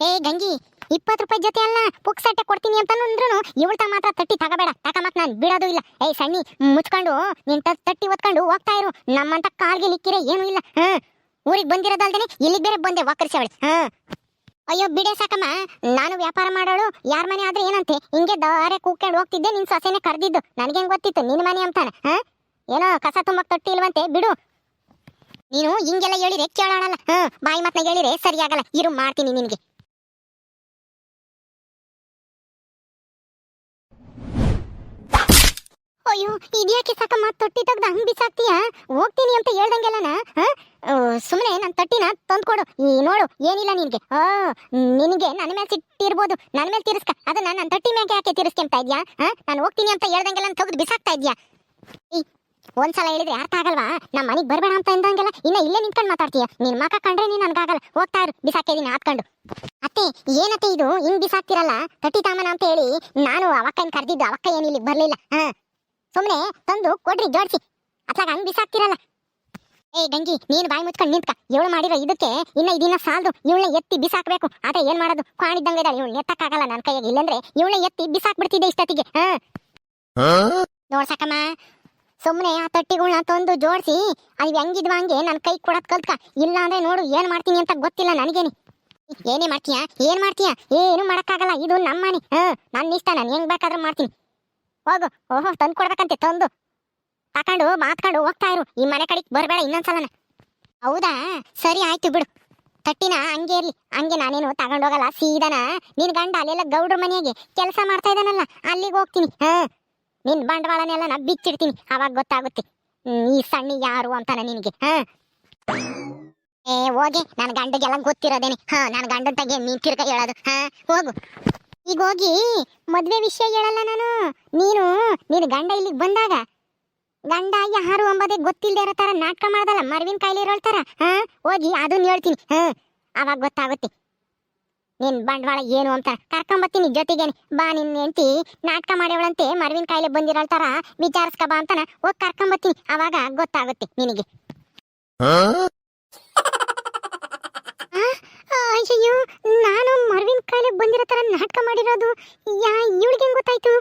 ಏ ಗಂಗಿ, ಇಪ್ಪತ್ತು ರೂಪಾಯಿ ಜೊತೆ ಅಲ್ಲ ಪುಕ್ಸಟ್ಟೆ ಕೊಡ್ತೀನಿ ಅಂತ ಅಂದ್ರೂ ಇವಳ್ತ ಮಾತ್ರ ತಟ್ಟಿ ತಗಬೇಡ ತಕಮಕ್ ನಾನು ಬಿಡೋದು ಇಲ್ಲ. ಏಯ್ ಸಣ್ಣಿ, ಮುಚ್ಕೊಂಡು, ನಿನ್ ತಟ್ಟಿ ಒತ್ಕೊಂಡು ಹೋಗ್ತಾ ಇರು. ನಮ್ಮಂತ ಕಾಲ್ಗೆ ನಿಕ್ಕಿರೆ ಏನೂ ಇಲ್ಲ. ಹಾ, ಊರಿಗೆ ಬಂದಿರೋದಲ್ದೇನೆ ಇಲ್ಲಿಗೆ ಬೇರೆ ಬಂದೆ ವಾಕರ್ಸವಳೆ. ಹಾ. ಅಯ್ಯೋ, ಬಿಡೆ ಸಾಕಮ್ಮ. ನಾನು ವ್ಯಾಪಾರ ಮಾಡೋಳು, ಯಾರ ಮನೆ ಆದ್ರೆ ಏನಂತೆ? ಹಿಂಗೆ ದಾರೆ ಕೂಕೊಂಡು ಹೋಗ್ತಿದ್ದೆ, ನಿನ್ ಸೊಸೆನೆ ಕರೆದಿದ್ದು. ನನಗೇನ್ ಗೊತ್ತಿತ್ತು, ನಿನ್ ಮನೆ ಅಂತಾನೆ. ಹಾ? ಏನೋ ಕಸ ತುಂಬಕ್ ತೊಟ್ಟಿ ಇಲ್ವಂತೆ, ಬಿಡು. ನೀನು ಹಿಂಗೆಲ್ಲ ಹೇಳಿರೆ ಕೇಳೋಣಲ್ಲ. ಹ್ಞೂ ಬಾಯಿ ಮಾತ್ನ ಹೇಳಿರೆ ಸರಿಯಾಗಲ್ಲ. ಇರು, ಮಾಡ್ತೀನಿ ನಿನಗೆ. ಅಯ್ಯೋ, ಇದ್ಯಾಕೆ ಸಾಕಮ್ಮ ತೊಟ್ಟಿ ತೆಗ್ದು ಹಂಗ್ ಬಿಸಾಕ್ತೀಯ? ಹೋಗ್ತೀನಿ ಅಂತ ಹೇಳ್ದಂಗೆಲ್ಲನ ಸುಮ್ಮನೆ ನನ್ನ ತಟ್ಟಿನ ತಂದ್ಕೊಡು. ಈ ನೋಡು, ಏನಿಲ್ಲ ನಿನ್ಗೆ. ಆ ನಿನಗೆ ನನ್ನ ಮೇಲೆ ಸಿಟ್ಟಿರ್ಬೋದು. ನನ್ನ ಮೇಲೆ ತಿರ್ಸ್ಕ. ಅದನ್ನ ನನ್ನ ತಟ್ಟಿ ಮ್ಯಾಗೆ ಯಾಕೆ ತಿರ್ಸ್ಕೊಂತ ಇದ್ಯಾ? ನಾನು ಹೋಗ್ತೀನಿ ಅಂತ ಹೇಳ್ದಂಗೆಲ್ಲ ತೆಗೆದು ಬಿಸಾಕ್ತಾ ಇದ್ಯಾ? ಒಂದ್ಸಲ ಹೇಳಿದ್ರೆ ಅರ್ಥ ಆಗಲ್ವಾ? ನಮ್ಮ ಮನೆಗೆ ಬರಬೇಡ ಅಂತ ಅಂದಂಗೆಲ್ಲ ಇನ್ನ ಇಲ್ಲೇ ನಿಂತ್ಕೊಂಡು ಮಾತಾಡ್ತೀಯ? ನಿನ್ ಮಕ ಕಂಡ್ರೆ ನೀನ್ ನನ್ಗಾಗಲ್ಲ. ಹೋಗ್ತಾ ಇರು ಬಿಸಾಕಿದೀನಿ ಹಾಕೊಂಡು ಅತ್ತೆ, ಏನತ್ತೆ ಇದು? ಹಿಂಗ್ ಬಿಸಾಕ್ತಿರಲ್ಲ? ತಟ್ಟಿ ತಾಮನ ಅಂತ ಹೇಳಿ ನಾನು ಅವಕ್ಕನ್ ಕರ್ದಿದ್ದು, ಅವಕ್ಕ ಏನು ಇಲ್ಲಿಗೆ ಬರ್ಲಿಲ್ಲ. ಹಾ? ಸುಮ್ನೆ ತಂದು ಕೊಡ್ರಿ ಜೋಡಿಸಿ. ಅತ್ಲಾಗ ಹಂಗ್ ಬಿಸಾಕ್ತಿರಲ್ಲ. ಏ ಗಂಗಿ ನೀನು ಬಾಯಿ ಮುಚ್ಕೊಂಡು ನಿಂತ್ಕ. ಇವಳು ಮಾಡಿರೋ ಇದಕ್ಕೆ ಇನ್ನ ಇದನ್ನ ಸಾಲದು ಇವಳನ್ನ ಎತ್ತಿ ಬಿಸಾಕ್ಬೇಕು. ಆದ್ರೆ ಏನ್ ಮಾಡೋದು? ಕಾಣಿದ್ದಂಗೆ ಇದ್ದಾಳೆ. ಇವಳು ಎತ್ತಕ್ಕಾಗಲ್ಲ ನನ್ನ ಕೈಯಾಗ. ಇಲ್ಲಂದ್ರೆ ಇವಳನ್ನ ಎತ್ತಿ ಬಿಸಾಕ್ಬಿಡ್ತಿದ್ದೆ ಇಷ್ಟೊತ್ತಿಗೆ. ಹಾ. ನೋಡ್ಸಕಮ್ಮ ಸುಮ್ಮನೆ ಆ ತಟ್ಟಿಗಳನ್ನ ತಂದು ಜೋಡಿಸಿ ಅದು ಹೆಂಗಿದ್ವ ಹಂಗೆ ನನ್ನ ಕೈ ಕೊಡೋದ್ ಕಲ್ತ್ಕ. ಇಲ್ಲ ಅಂದ್ರೆ ನೋಡು ಏನ್ ಮಾಡ್ತೀನಿ ಅಂತ ಗೊತ್ತಿಲ್ಲ ನನಗೇನಿ. ಏನೇ ಮಾಡ್ತೀಯಾ? ಏನ್ ಮಾಡ್ತೀಯಾ? ಏನು ಮಾಡಕ್ಕಾಗಲ್ಲ. ಇದು ನಮ್ಮನೆ. ಹ ಹಾ ನನ್ನ ಇಷ್ಟ. ನಾನು ಹೆಂಗ್ ಬೇಕಾದ್ರೂ ಮಾಡ್ತೀನಿ. ಹೋಗು. ಓಹೋ ತಂದು ಕೊಡ್ಬೇಕಂತೆ, ತಂದು. ತಕೊಂಡು ಮಾತ್ಕೊಂಡು ಹೋಗ್ತಾ ಇರು. ಈ ಮನೆ ಕಡೆಗೆ ಬರಬೇಡ ಇನ್ನೊಂದ್ಸಲನ. ಹೌದಾ? ಸರಿ ಆಯ್ತು ಬಿಡು. ತಟ್ಟಿನ ಹಂಗೆ ಇರ್ಲಿ. ಹಂಗೆ ನಾನೇನು ತಗೊಂಡೋಗಲ್ಲ ಸೀದನ. ನಿನ್ ಗಂಡ ಅಲ್ಲೆಲ್ಲ ಗೌಡ್ರ ಮನೆಗೆ ಕೆಲಸ ಮಾಡ್ತಾ ಇದ್ದಾನಲ್ಲ ಅಲ್ಲಿಗೆ ಹೋಗ್ತೀನಿ. ಹಾ. ನಿನ್ ಬಂಡವಾಳನೆಲ್ಲ ನಾ ಬಿಚ್ಚಿಡ್ತೀನಿ, ಅವಾಗ ಗೊತ್ತಾಗುತ್ತೆ. ಈ ಸಣ್ಣ ಯಾರು ಅಂತಾನ ನಿನಗೆ. ಹಾ. ಏ, ಹೋಗಿ. ನನ್ನ ಗಂಡಗೆಲ್ಲ ಗೊತ್ತಿರೋದೇನೆ. ಹಾ ನನ್ನ ಗಂಡನ ತಗೆ ನೀನ್ ತಿರ್ಗ ಹೇಳೋದು. ಹಾ, ಹೋಗು. ಈಗ ಹೋಗಿ ಮದ್ವೆ ವಿಷಯ ಹೇಳಲ್ಲ ನಾನು. ನೀನು, ನಿನ್ ಗಂಡ ಇಲ್ಲಿಗೆ ಬಂದಾಗ. ಗಂಡ, ಯಾರು ಅಂಬದೇ ಗೊತ್ತಿಲ್ಲದೆ ಇರೋ ತರ ನಾಟಕ ಮಾಡ್ದಲ್ಲ, ಮರ್ವಿನ ಕಾಯಿಲೆ ಇರೋ ಹಾ? ಹೋಗಿ ಅದನ್ನ ಹೇಳ್ತೀನಿ. ಹಾ? ಅವಾಗ ಗೊತ್ತಾಗುತ್ತೆ. ನಿನ್ ಬಂಡವಾಳ ಏನು ಅಂತ. ಕರ್ಕೊಂಬತ್ತೀನಿ ಜೊತೆಗೇನೆ. ಬಾ ನಿನ್ ಹೆಂಡತಿ, ನಾಟಕ ಮಾಡ್ಯವಳಂತೆ ಮರ್ವಿನ ಕಾಯಿಲೆ ಬಂದಿರೋ ತರ ವಿಚಾರಿಸ್ಕ ಬಾ ಅಂತಾನ. ಹೋಗಿ ಕರ್ಕೊಂಬತ್ತೀನಿ. ಅವಾಗ ಗೊತ್ತಾಗುತ್ತೆ ನಿನಗೆ. ಅಯ್ಯಯ್ಯೋ ನಾನು ಮರ್ವಿನ ಕಾಯಿಲೆ ಬಂದಿರೋ ತರ ನಾಟಕ ಮಾಡಿರೋದು. ಯಾ, ಇವಳಿಗೆ ಹೆಂಗ್ ಗೊತ್ತಾಯ್ತು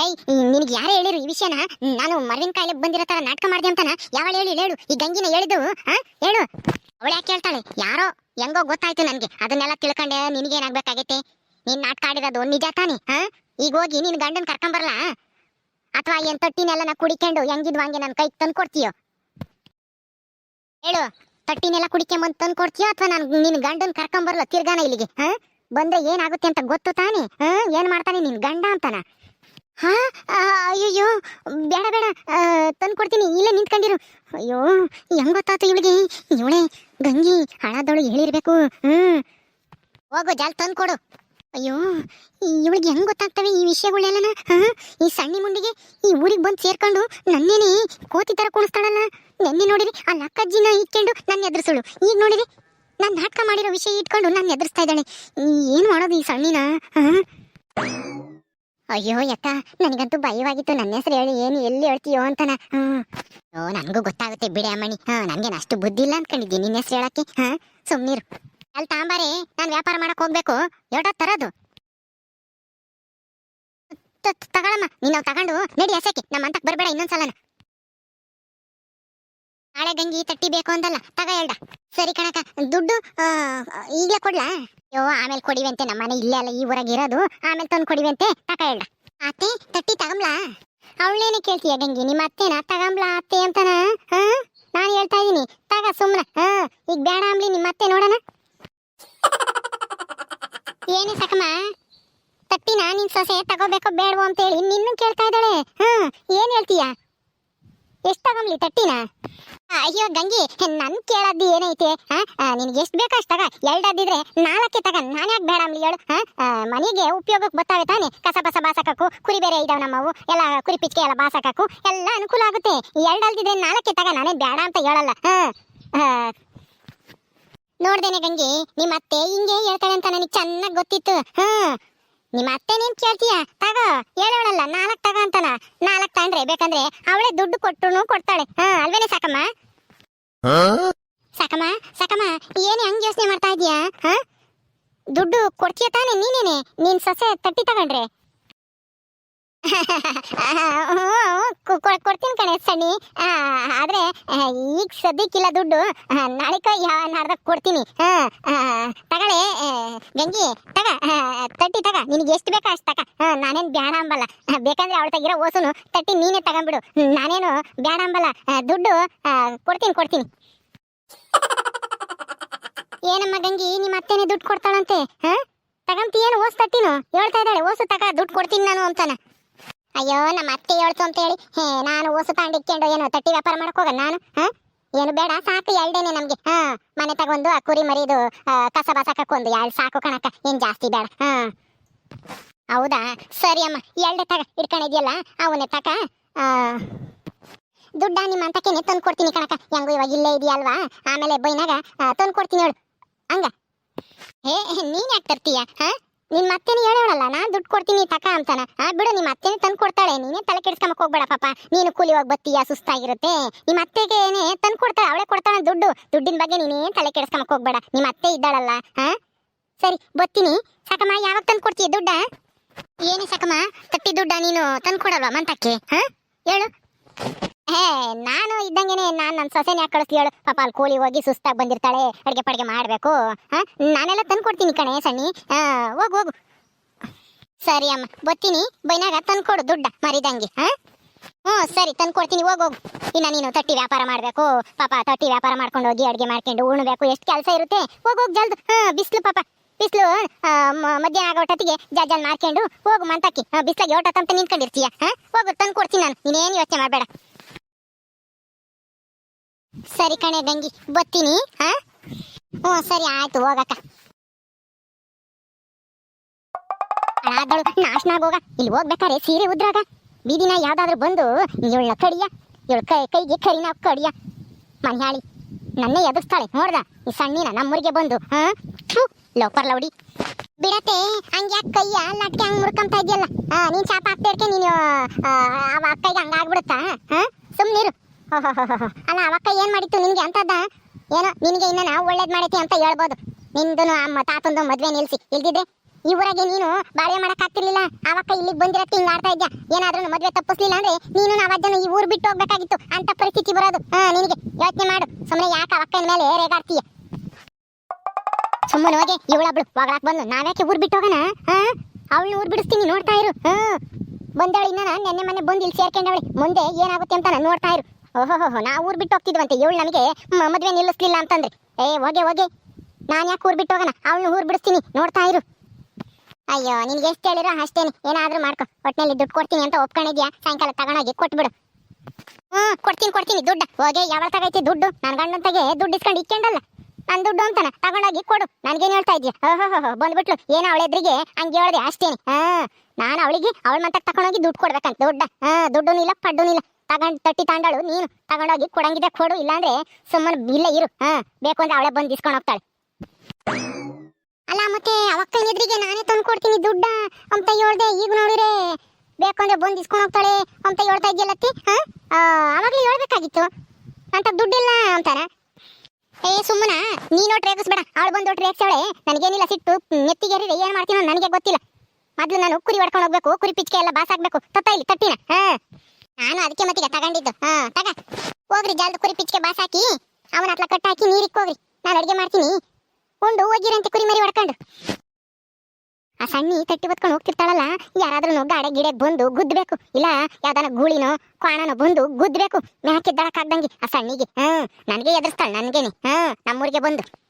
ಏಯ್, ನಿನಗೆ ಯಾರು ಹೇಳಿರು ಈ ವಿಷಯನ? ನಾನು ಮರ್ವಿನ ಕಾಯಿಲೆ ಬಂದಿರೋ ಥರ ನಾಟಕ ಮಾಡಿದೆ ಅಂತಾನ? ಯಾವಳು ಹೇಳಿ ಹೇಳು, ಈ ಗಂಗಿನ ಹೇಳಿದ್ದು ಹೇಳು. ಅವಳು ಯಾಕೆ ಹೇಳ್ತಾಳೆ? ಯಾರೋ ಹೆಂಗೋ ಗೊತ್ತಾಯ್ತು ನನಗೆ. ಅದನ್ನೆಲ್ಲ ತಿಳ್ಕೊಂಡೆ, ನಿನಗೇನಾಗಬೇಕಾಗೈತೆ? ನೀನ್ ನಾಟಕ ಆಡಿರೋದು ನಿಜ ತಾನೆ ಈಗ ಹೋಗಿ ನಿನ್ ಗಂಡನ್ ಬರಲಾ ಅಥವಾ ಏನ್ ತೊಟ್ಟಿನೆಲ್ಲ ನಾ ಕುಡಿಕೊಂಡು ಹೆಂಗಿದ್ವ ಹಂಗೆ ನನ್ನ ಕೈ ತಂದು ಕೊಡ್ತೀಯೋ ಹೇಳು. ತಟ್ಟಿನೆಲ್ಲ ಕುಡಿಕೊಂಬಂದು ತಂದು ಕೊಡ್ತೀಯೋ ಅಥವಾ ನಾನು ನಿನ್ ಗಂಡನ್ ಕರ್ಕೊಂಬರ್ಲ ತಿರ್ಗಾನ ಇಲ್ಲಿಗೆ, ಹಾ? ಬಂದ್ರೆ ಏನಾಗುತ್ತೆ ಅಂತ ಗೊತ್ತು ತಾನೆ, ಹಾ? ಏನ್ ಮಾಡ್ತಾನೆ ನಿನ್ ಗಂಡ ಅಂತಾನ? ಹಾ? ಅಯ್ಯೋ ಬೇಡ ಬೇಡ ತಂದು ಕೊಡ್ತೀನಿ ಇಲ್ಲೇ ನಿಂತ್ಕೊಂಡಿರು. ಅಯ್ಯೋ, ಹೆಂಗ್ ಗೊತ್ತಾತು ಇವಳಿಗೆ? ಇವಳೆ ಗಂಗಿ ಹಣದೊಳು ಹೇಳಿರ್ಬೇಕು ಹ್ಮ್ ಹೋಗು, ಜಾಲ್ ತಂದು ಕೊಡು ಅಯ್ಯೋ, ಇವಳಿಗೆ ಹೆಂಗ್ ಗೊತ್ತಾಗ್ತವೆ ಈ ವಿಷಯಗಳೆಲ್ಲನ, ಹಾ? ಈ ಸಣ್ಣ ಮುಂಡಿಗೆ ಈ ಊರಿಗೆ ಬಂದು ಸೇರ್ಕೊಂಡು ನನ್ನೇನೆ ಕೋತಿ ತರ ಕುಣಿಸ್ತಾಳಲ್ಲ? ನೆನ್ನೆ ನೋಡಿರಿ, ಆ ನಕ್ಕಜ್ಜಿನ ಇಟ್ಕೊಂಡು ನನ್ನ ಎದುರಿಸಳು. ಈಗ ನೋಡಿರಿ, ನಾನು ನಾಟಕ ಮಾಡಿರೋ ವಿಷಯ ಇಟ್ಕೊಂಡು ನನ್ನ ಎದುರಿಸ್ತಾ ಇದ್ದಾಳೆ. ಏನು ಮಾಡೋದು ಈ ಸಣ್ಣಿನ ಅಯ್ಯೋ, ಯಕ್ಕ, ನನಗಂತೂ ಭಯವಾಗಿತ್ತು. ನನ್ನ ಹೆಸರು ಹೇಳಿ, ಏನು ಎಲ್ಲಿ ಹೇಳ್ತೀಯೋ ಅಂತನ. ಓ ನನಗೂ ಗೊತ್ತಾಗುತ್ತೆ ಬಿಡಿ ಅಮ್ಮಣಿ. ಹಾಂ ನನಗೇನು ಅಷ್ಟು ಬುದ್ಧಿ ಇಲ್ಲ ಅಂದ್ಕೊಂಡಿದ್ದೀನಿ ನಿನ್ನ ಹೆಸರು ಹೇಳಕ್ಕೆ. ಹಾ ಸುಮ್ಮನಿರು ಅಲ್ಲಿ ತಾಂಬಾರೆ, ನಾನು ವ್ಯಾಪಾರ ಮಾಡಕ್ಕೆ ಹೋಗ್ಬೇಕು. ಎರಡೋ ತರೋದು? ತಗೊಳಮ್ಮ. ನೀನು ತಗೊಂಡು, ನಡಿ ಹಸಕ್ಕೆ ನಮ್ಮ ಅಂತಕ್ಕೆ ಬರಬೇಡ ಇನ್ನೊಂದ್ಸಲನ. ನಾಳೆ ಗಂಗಿ ತಟ್ಟಿ ಬೇಕು ಅಂತಲ್ಲ ತಗ ಹೇಳ್ದ ಸರಿ ಕಣಕ ದುಡ್ಡು ಈಗಲೇ ಕೊಡ್ಲಾ? ಅಯ್ಯೋ ಆಮೇಲೆ ಕೊಡಿವಂತೆ ನಮ್ಮ ಮನೆ ಇಲ್ಲೇ ಅಲ್ಲ, ಈ ಊರಾಗ ಇರೋದು. ಆಮೇಲೆ ತಂದು ಕೊಡಿವಂತೆ ತಕ ಹೇಳ್ದ ಅತ್ತೆ ತಟ್ಟಿ ತಗಂಬ್ಲಾ? ಅವಳೇನೆ ಕೇಳ್ತೀಯ ಗಂಗಿ, ನಿಮ್ಮ ಅತ್ತೆನ? ತಗಂಬ್ಲಾ ಅತ್ತೆ ಅಂತನ? ನಾನು ಹೇಳ್ತಾ ಇದೀನಿ, ತಗ ಸುಮ್ನ. ಹಾ, ಈಗ ಬೇಡ ಅಂಬ್ಲಿ, ನಿಮ್ಮ ಅತ್ತೆ ನೋಡೋಣ. ಏನೇ ಸಕಮ್ಮ ತಟ್ಟಿನ ನಿನ್ ಸೊಸೆ ತಗೋಬೇಕೋ, ಬೇಡವೋ ಅಂತ ಹೇಳಿ ನಿನ್ನೂ ಕೇಳ್ತಾ ಇದ್ದಾಳೆ. ಹ್ಮ್ ಏನ್ ಹೇಳ್ತೀಯ? ಎಷ್ಟ್ ತಗೊಂಬ್ಲಿ ತಟ್ಟಿನ ಅಯ್ಯೋ, ಗಂಗಿ, ನನ್ ಕೇಳದ್ದು ಏನೈತೆ? ನಿನ್ಗೆ ಎಷ್ಟು ಬೇಕೋ ಅಷ್ಟ್ ಎರಡದಿದ್ರೆ ನಾಲ್ಕೆ ತಗ. ನಾನು ಯಾಕೆ ಬೇಡ ಅಂಬ್ಲಿ ಹೇಳು ಮನೆಗೆ ಉಪಯೋಗಕ್ಕೆ ಬರ್ತಾವೆ ತಾನೆ. ಕಸ, ಬಸ ಬಾಸಕಕ್ಕು, ಕುರಿ ಬೇರೆ ಇದಾವೆ ನಮ್ಮವು. ಎಲ್ಲ ಕುರಿ ಪಿಚ್ಕೆ ಎಲ್ಲ ಬಾಸಕಕ್ಕು. ಎಲ್ಲ ಅನುಕೂಲ ಆಗುತ್ತೆ. ಎರಡಲ್ದಿದ್ರೆ ನಾಲ್ಕೆ ತಗ. ನಾನೇ ಬೇಡ ಅಂತ ಹೇಳಲ್ಲ. ಹಾ ನೋಡ್ದೇನೆ ಗಂಗಿ ನಿಮ್ಮ ಅತ್ತೆ ಹಿಂಗೆ ಹೇಳ್ತಾಳೆ ಅಂತ ನನಗೆ ಚೆನ್ನಾಗಿ ಗೊತ್ತಿತ್ತು. ಹಾ ನಿಮ್ಮ ಅತ್ತೆ ನೀನ್ ಕೇಳ್ತೀಯ? ತಗೋ. ಹೇಳೋಳಲ್ಲ ನಾಲ್ಕು ತಗೋ ಅಂತಾನ. ನಾಲ್ಕು ತಗೊಂಡ್ರೆ ಬೇಕಂದ್ರೆ ಅವಳೇ ದುಡ್ಡು ಕೊಟ್ಟರು ಕೊಡ್ತಾಳೆ. ಹಾ ಅಲ್ವೇನೆ ಸಾಕಮ್ಮ? ಸಾಕಮ್ಮ ಸಾಕಮ್ಮ ಏನೇ ಹಂಗ್ ಯೋಚನೆ ಮಾಡ್ತಾ ಇದೀಯಾ? ಹಾ? ದುಡ್ಡು ಕೊಡ್ತೀಯ ತಾನೆ ನೀನೇನೆ? ನೀನ್ ಸೊಸೆ ತಟ್ಟಿ ತಗೊಂಡ್ರೆ. ಕೊಡ್ತೀನಿ ಕಣೆ ಸಣ್ಣಿ. ಆದ್ರೆ ಈಗ ಸದ್ಯಕ್ಕಿಲ್ಲ ದುಡ್ಡು. ನಾಳೆಕ ನಾಡ್ದಾಗ ಕೊಡ್ತೀನಿ. ತಗಳೆ ಗಂಗಿ ತಗ ತಟ್ಟಿ ತಗ. ನಿನಗೆ ಎಷ್ಟು ಬೇಕಾ ಅಷ್ಟು ತಗ. ನಾನೇನು ಬ್ಯಾಡ ಅಂಬಲ್ಲ. ಬೇಕಂದ್ರೆ ಅವಳ ತಗಿರೋ ಓಸುನು ತಟ್ಟಿ ನೀನೇ ತಗೊಂಡ್ಬಿಡು. ಹ್ಮ್, ನಾನೇನು ಬ್ಯಾಡ ಅಂಬಲ್ಲ. ದುಡ್ಡು ಕೊಡ್ತೀನಿ ಕೊಡ್ತೀನಿ. ಏನಮ್ಮ ಗಂಗಿ ನಿಮ್ಮ ಅತ್ತೆನೇ ದುಡ್ಡು ಕೊಡ್ತಾಳಂತೆ? ಹಾ ತಗಂತಿ ಏನು ಓಸ್ ತಟ್ಟಿನು? ಹೇಳ್ತಾ ಇದ್ದಾಳೆ ಓಸು ತಗ ದುಡ್ಡು ಕೊಡ್ತೀನಿ ನಾನು ಅಂತಾನ. ಅಯ್ಯೋ, ನಮ್ಮ ಅತ್ತೆ ಹೇಳ್ತು ಅಂತ ಹೇಳಿ. ಹೇ, ನಾನು ಓಸು ತಾಂಡಿಕ್ಕೊಂಡು ಏನು ತಟ್ಟಿ ವ್ಯಾಪಾರ ಹೋಗ ನಾನು? ಏನು ಬೇಡ, ಸಾಕು ಎರಡೇನೆ ನಮ್ಗೆ. ಹಾ, ಮನೆ ತಗೊಂಡು ಆ ಕುರಿ ಮರಿದು ಕಸ ಬಸಾಕೊಂದು ಎರಡು ಸಾಕು ಕಣಕ್ಕ, ಏನ್ ಜಾಸ್ತಿ ಬೇಡ. ಹಾ. ಹೌದಾ? ಸರಿ ಅಮ್ಮ ಎರಡೇ ತಗ ಇಟ್ಕೊಂಡಿದ್ಯಲ್ಲ ಅವನೇ ತಕ. ದುಡ್ಡ ನಿಮ್ಮ ಅಂತಕೇನೆ ತಂದು ಕೊಡ್ತೀನಿ ಕಣಕ ಹೆಂಗು ಇವಾಗ ಇಲ್ಲೇ ಇದೆಯಲ್ವಾ? ಆಮೇಲೆ ಬೈನಾಗ ತಂದು ಕೊಡ್ತೀನಿ ಹೇಳು. ಹಂಗ? ಹೇ, ನೀನ್ ಯಾಕೆ ತರ್ತೀಯ? ಹಾ? ನಿನ್ ಮತ್ತೇನೆ ಹೇಳೋಳಲ್ಲ, ನಾ ದುಡ್ಡು ಕೊಡ್ತೀನಿ ತಕ ಅಂತಾನ. ಆ, ಬಿಡು ನಿಮ್ಮ ಅತ್ತೆನೇ ತಂದು ಕೊಡ್ತಾಳೆ. ನೀನೇ ತಲೆ ಕೆಡ್ಸ್ಕೊಂಬಕ್ ಹೋಗ್ಬೇಡ, ಪಾಪ. ನೀನು ಕೂಲಿ ಹೋಗಿ ಬತ್ತೀಯ, ಸುಸ್ತಾಗಿರುತ್ತೆ. ನಿಮ್ಮ ಅತ್ತೆಗೇನೆ ತಂದು ಕೊಡ್ತಾಳೆ, ಅವಳೇ ಕೊಡ್ತಾಳೆ ದುಡ್ಡು. ದುಡ್ಡಿನ ಬಗ್ಗೆ ನೀನೇ ತಲೆ ಕೆಡ್ಸ್ಕೊಂಬಕ್ ಹೋಗ್ಬೇಡ. ನಿಮ್ಮ ಅತ್ತೆ ಇದ್ದಾಳಲ್ಲ ಹಾ ಸರಿ, ಬತ್ತೀನಿ. ಸಾಕಮ್ಮ, ಯಾವಾಗ ತಂದು ಕೊಡ್ತೀಯ ದುಡ್ಡ? ಏನೇ ಸಾಕಮ್ಮ, ತಟ್ಟಿ ದುಡ್ಡ ನೀನು ತಂದು ಕೊಡಲ್ವಾ ಮಂತಕ್ಕೆ ಹಾ ಹೇಳು. ಹೇ, ನಾನು ಇದ್ದಂಗೆನೆ ನಾನು ನನ್ನ ಸೊಸೆನ ಯಾಕೆ ಕಳಿಸ್ತಿ ಹೇಳು? ಪಾಪ ಅಲ್ಲಿ ಕೋಳಿ ಹೋಗಿ ಸುಸ್ತಾಗಿ ಬಂದಿರ್ತಾಳೆ, ಅಡುಗೆ ಪಡಿಗೆ ಮಾಡಬೇಕು. ಹಾ? ನಾನೆಲ್ಲ ತಂದು ಕೊಡ್ತೀನಿ ಕಣೆ ಸಣ್ಣಿ. ಹೋಗು ಹೋಗು. ಸರಿ ಅಮ್ಮ, ಬತ್ತೀನಿ. ಬೈನಾಗ ತಂದು ಕೊಡು ದುಡ್ಡ ಮರಿದಂಗೆ, ಹಾ? ಹ್ಞೂ, ಸರಿ ತಂದು ಕೊಡ್ತೀನಿ ಹೋಗು ಹೋಗು. ಇನ್ನು ನೀನು ತಟ್ಟಿ ವ್ಯಾಪಾರ ಮಾಡಬೇಕು. ಪಾಪ ತಟ್ಟಿ ವ್ಯಾಪಾರ ಮಾಡ್ಕೊಂಡು ಹೋಗಿ ಅಡುಗೆ ಮಾಡ್ಕೊಂಡು ಬೇಕು ಎಷ್ಟು ಕೆಲಸ ಇರುತ್ತೆ? ಹೋಗು ಹೋಗು, ಜಲ್ದು. ಹಾ, ಬಿಸಿಲು ಪಾಪ, ಬಿಸಿಲು ಮಧ್ಯಾಹ್ನ ಆಗೋ ಹೊತ್ತಿಗೆ ಜಜ್ಜಲ್ ಮಾಡ್ಕೊಂಡು ಹೋಗು ಮಂತಕ್ಕಿ. ಬಿಸ್ಲಾಗಿ ತಂತ ನಿಂತ್ಕೊಂಡಿರ್ತೀಯ, ಹಾ? ಹೋಗು ತಂದು ಕೊಡ್ತೀನಿ ನಾನು. ನೀನೇನು ಯೋಚನೆ ಮಾಡಬೇಡ. ಸರಿ ಕಣೆ ಗಂಗಿ ಬತ್ತೀನಿ ಹಾ? ಸರಿ, ಆಯ್ತು, ಹೋಗಕ್ಕ. ಅಳಾದಳು ನಾಶನಾಗ ಹೋಗ ಇಲ್ಲಿ ಹೋಗ್ಬೇಕಾರೆ ಸೀರೆ ಉದ್ರಾಗ. ಬೀದಿನ ಯಾವ್ದಾದ್ರು ಬಂದು ಇವಳ ಕಡಿಯ. ಇವಳ ಕೈ, ಕೈಗೆ ಕರಿನ ಕಡಿಯ. ಮನ್ಯಾಳಿ ನನ್ನೇ ಎದುರಿಸ್ತಾಳೆ, ನೋಡ್ದ? ಈ ಸಣ್ಣಿನ ನಮ್ಮೂರಿಗೆ ಬಂದು, ಹಾ? ಲೋಪರ್ ಲೌಡಿ. ಬಿಡತ್ತೆ ಹಂಗೆ ಕೈಯ ಲಟ್ಕೆ ಹಂಗ್ ಮುರ್ಕೊಂತ ಇದೆಯಲ್ಲ? ನೀನ್ ಚಾಪ ಹಾಕ್ತಾ ಇರ್ಕೆ ನೀನು ಅಕ್ಕಯ್ಗೆ ಹಂಗಾಗ್ಬಿಡುತ್ತಾ ಹಾ? ಸುಮ್ನಿರು. ಅಲ್ಲ, ಅವಕ್ಕ ಏನ್ ಮಾಡಿತ್ತು ನಿನ್ಗೆ ಅಂತದ ಏನೋ, ನಿನಗೆ ಇನ್ನ ನಾವು ಒಳ್ಳೇದ್ ಮಾಡೈತಿ ಅಂತ ಹೇಳ್ಬೋದು. ನಿಂದು ಅಮ್ಮ ತಾತಂದು ಮದ್ವೆ ನಿಲ್ಸಿ. ಇಲ್ದಿದ್ರೆ ಈ ಊರಾಗೆ ನೀನು ಬಾಳೆ ಮಾಡಕ್ ಆಗ್ತಿರ್ಲಿಲ್ಲ. ಅವಕ್ಕ ಇಲ್ಲಿಗೆ ಬಂದಿರತ್ತೆ ಹಿಂಗ್ ಆಡ್ತಾ ಇದ್ಯಾ? ಏನಾದ್ರೂ ಮದ್ವೆ ತಪ್ಪಿಸ್ಲಿಲ್ಲ ಅಂದ್ರೆ ನೀನು ನಾವು ಅಜ್ಜನ ಈ ಊರ್ ಬಿಟ್ಟು ಹೋಗ್ಬೇಕಾಗಿತ್ತು. ಅಂತ ಪರಿಸ್ಥಿತಿ ಬರೋದು. ಹಾ, ನಿನಗೆ. ಯೋಚನೆ ಮಾಡು. ಸುಮ್ಮನೆ ಯಾಕೆ ಅವಕ್ಕನ ಮೇಲೆ ರೇಗಾಡ್ತೀಯ? ಸುಮ್ಮನೆ ಹೋಗಿ ಇವಳೊಬ್ಳು ಒಗಳಾಕ್ ಬಂದು, ನಾವ್ಯಾಕೆ ಊರ್ ಬಿಟ್ಟು ಹೋಗೋಣ? ಹಾ? ಅವಳನ್ನ ಊರ್ ಬಿಡಿಸ್ತೀನಿ ನೋಡ್ತಾ ಇರು. ಹಾ? ಬಂದವಳು ಇನ್ನ ನೆನ್ನೆ ಮನೆ ಬಂದು ಇಲ್ಲಿ ಸೇರ್ಕೊಂಡವಳಿ. ಮುಂದೆ ಏನಾಗುತ್ತೆ ಅಂತ ನಾನು ನೋಡ್ತಾ ಇರು. ಓಹೋ ನಾ ಊರ್ ಬಿಟ್ಟು ಹೋಗ್ತಿದ್ವಂತೆ. ಇವಳು ನಮಗೆ ಮದುವೆ ನಿಲ್ಲಿಸ್ಲಿಲ್ಲ ಅಂತಂದ್ರೆ. ಏ, ಹೋಗೆ ಹೋಗೆ. ನಾನ್ ಯಾಕೆ ಊರ್ ಬಿಟ್ಟು ಹೋಗೋಣ? ಅವಳನ್ನ ಊರ್ ಬಿಡಿಸ್ತೀನಿ. ನೋಡ್ತಾ ಇರು. ಅಯ್ಯೋ, ನಿನ್ಗೆ ಎಷ್ಟು ಹೇಳಿರೋ ಅಷ್ಟೇನೆ. ಏನಾದರೂ ಮಾಡ್ಕೊ. ಒಟ್ಟಿನಲ್ಲಿ ದುಡ್ಡು ಕೊಡ್ತೀನಿ ಅಂತ ಒಪ್ಕೊಂಡಿದ್ಯಾ? ಸಾಯಂಕಾಲ ತಗೊಂಡೋಗಿ ಕೊಟ್ಬಿಡು. ಹ್ಮ್ ಕೊಡ್ತೀನಿ ಕೊಡ್ತೀನಿ. ದುಡ್ಡು. ಹೋಗಿ, ಯಾವಾಗ ತಗೈತಿ ದುಡ್ಡು? ನನ್ನ ಗಂಡಂತಾಗೆ ದುಡ್ಡು ಇಸ್ಕೊಂಡು ಇಕ್ಕೊಂಡಲ್ಲ. ನನ್ನ ದುಡ್ಡು ಅಂತಾನ. ತಗೊಂಡೋಗಿ ಕೊಡು. ನನಗೇನು ಹೇಳ್ತಾ ಇದ್ಯಾ? ಓಹೋ ಬಂದ್ಬಿಟ್ಲು. ಏನೋ ಅವಳೆದ್ರಿಗೆ ಹಂಗೆ ಹೇಳ್ದೆ ಅಷ್ಟೇನೆ. ಹಾ ನಾನು ಅವಳಿಗೆ ಅವಳ ಮತ್ತಕ್ಕೆ ತಗೊಂಡೋಗಿ ದುಡ್ಡು ಕೊಡ್ಬೇಕಂತ. ದುಡ್ಡ. ಹಾಂ ದುಡ್ಡು ಇಲ್ಲ ಪಡ್ಡು ಇಲ್ಲ. ತಗೊಂಡ್ ತಟ್ಟಿ ತಾಂಡಳು ನೀನು ತಗೊಂಡೋಗಿ ಕೊಡಂಗಿದ್ರೆ ಕೊಡು, ಇಲ್ಲಾಂದ್ರೆ ಸುಮ್ಮನೆ ಇಲ್ಲೇ ಇರು. ಹಾ, ಬೇಕು ಅಂದ್ರೆ ಅವಳೇ ಬಂದು ಇಸ್ಕೊಂಡು ಹೋಗ್ತಾಳೆ. ಅಲ್ಲ ಮತ್ತೆ ಅವಕ್ಕನ ಎದುರಿಗೆ ನಾನೇ ತಂದು ಕೊಡ್ತೀನಿ ದುಡ್ಡ? ಅಂತ ಹೇಳ್ದೆ, ಈಗ ನೋಡಿದ್ರೆ ಬೇಕು ಅಂದ್ರೆ ಬಂದು ಇಸ್ಕೊಂಡು ಹೋಗ್ತಾಳೆ. ಅಂತ ಹೇಳ್ತಾ ಇದೆಯಲ್ಲತ್ತಿ ಹಾ? ಅವಾಗ್ಲೇ ಹೇಳ್ಬೇಕಾಗಿತ್ತು. ಅಂತ ದುಡ್ಡಿಲ್ಲ ಅಂತಾರ ಏ, ಸುಮ್ಮನ, ನೀನು ರೇಗಿಸ್ಬೇಡ. ಅವಳು ಬಂದು ರೇಗ್ಸಾಳೆ ನನಗೇನಿಲ್ಲ ಸಿಟ್ಟು. ನೆತ್ತಿಗೇರಿ ಏನು ಮಾಡ್ತೀನೋ ನನಗೆ ಗೊತ್ತಿಲ್ಲ. ಮೊದಲು ನಾನು ಕುರಿ ಹೊಡ್ಕೊಂಡು ಹೋಗ್ಬೇಕು, ಕುರಿ ಪಿಚ್ಕೆ ಎಲ್ಲ ಬಾಸ್ ಹಾಕ್ಬೇಕು ತತ್ತ ಇಲ್ಲಿ ತಟ್ಟಿನ? ಹಾ? ನಾನು ಅದಕ್ಕೆ ಮತ್ತೀಗ ತಗೊಂಡಿದ್ದು. ಹಾ, ತಗ. ಹೋಗ್ರಿ, ಜಲ್ದು ಕುರಿ ಪಿಚ್ಕೆ ಬಾಸ್ ಹಾಕಿ. ಅವನ ಹತ್ಲ ಕಟ್ಟ ಹಾಕಿ ನೀರಿಕ್ ಹೋಗ್ರಿ. ನಾನು ಅಡಿಗೆ ಮಾಡ್ತೀನಿ. ಉಂಡು ಹೋಗಿರಂತೆ ಕುರಿ ಮರಿ ಹೊಡ್ಕೊಂಡು. ಆ ಸಣ್ಣಿ ತಟ್ಟಿ ಹೊತ್ಕೊಂಡು ಹೋಗ್ತಿರ್ತಾಳಲ್ಲ, ಯಾರಾದ್ರೂ ಗಾಡೆ ಗಿಡೆ ಬಂದು ಗುದ್ದಬೇಕು. ಇಲ್ಲ, ಯಾವ್ದಾನ ಗೂಳಿನೋ, ಕ್ವಾಣನೋ ಬಂದು ಗುದ್ದಬೇಕು. ಮ್ಯಾಕೆ ದಳಕ್ ಆಗ್ದಂಗೆ ಆ ಸಣ್ಣಿಗೆ. ಹ್ಮ್, ನನಗೆ ಎದುರಿಸ್ತಾಳೆ ನನಗೇನೆ. ಹ್ಮ್, ನಮ್ಮೂರಿಗೆ ಬಂದು.